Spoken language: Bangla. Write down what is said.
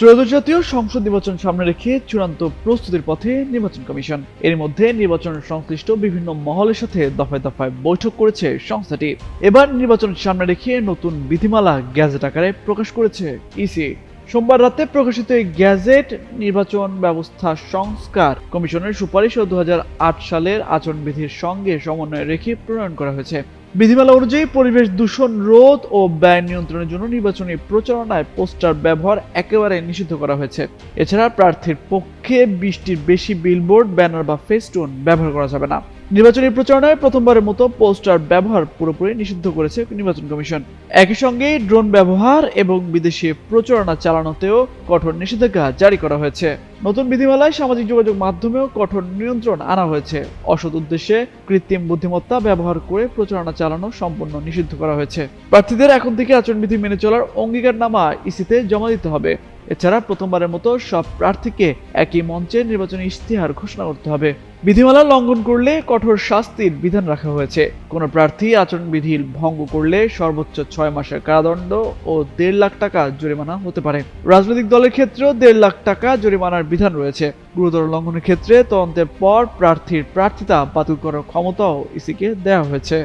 ত্রয়োদশ জাতীয় সংসদ নির্বাচন সামনে রেখে চূড়ান্ত প্রস্তুতির পথে নির্বাচন কমিশন। এর মধ্যে নির্বাচন সংশ্লিষ্ট বিভিন্ন মহলের সাথে দফায় দফায় বৈঠক করেছে সংস্থাটি। এবার নির্বাচন সামনে রেখে নতুন বিধিমালা গ্যাজেট আকারে প্রকাশ করেছে ইসি সোমবার রাতে প্রকাশিত এই গ্যাজেট নির্বাচন ব্যবস্থা সংস্কার কমিশনের সুপারিশ ও দুহাজার আট সালের আচরণবিধির সঙ্গে সমন্বয় রেখে প্রণয়ন করা হয়েছে। বিধিমালা অনুযায়ী পরিবেশ দূষণ, রোধ ও ব্যয় নিয়ন্ত্রণের জন্য নির্বাচনী প্রচারণায় পোস্টার ব্যবহার একেবারে নিষিদ্ধ করা হয়েছে। এছাড়া প্রার্থীর পক্ষে বিশটির বেশি বিলবোর্ড ব্যানার বা ফেস্টুন ব্যবহার করা যাবে না। নির্বাচনী প্রচারণায় প্রথমবারের মতো পোস্টার ব্যবহার পুরোপুরি নিষিদ্ধ করেছে নির্বাচন কমিশন। একই সঙ্গে ড্রোন ব্যবহার এবং বিদেশে প্রচারণা চালানোতেও কঠোর নিষেধাজ্ঞা জারি করা হয়েছে। নতুন বিধিমালায় সামাজিক যোগাযোগ মাধ্যমেও কঠোর নিয়ন্ত্রণ আনা হয়েছে। অসৎ উদ্দেশ্যে কৃত্রিম বুদ্ধিমত্তা ব্যবহার করে প্রচারণা চালানো সম্পূর্ণ নিষিদ্ধ করা হয়েছে। প্রার্থীদের এখন থেকে আচরণবিধি মেনে চলার অঙ্গীকারনামা ইসিতে জমা দিতে হবে। এছাড়া প্রথমবারের মতো সব প্রার্থীকে একই মঞ্চে নির্বাচনী ইশতেহার ঘোষণা করতে হবে। বিধিমালা লঙ্ঘন করলে কঠোর শাস্তির বিধান রাখা হয়েছে। কোনো প্রার্থী আচরণবিধি ভঙ্গ করলে সর্বোচ্চ ছয় মাসের কারাদণ্ড ও দেড় লাখ টাকা জরিমানা হতে পারে। রাজনৈতিক দলের ক্ষেত্রেও দেড় লাখ টাকা জরিমানার বিধান রয়েছে। গুরুতর লঙ্ঘনের ক্ষেত্রে তদন্তের পর প্রার্থীর প্রার্থিতা বাতিল করার ক্ষমতাও ইসিকে দেওয়া হয়েছে।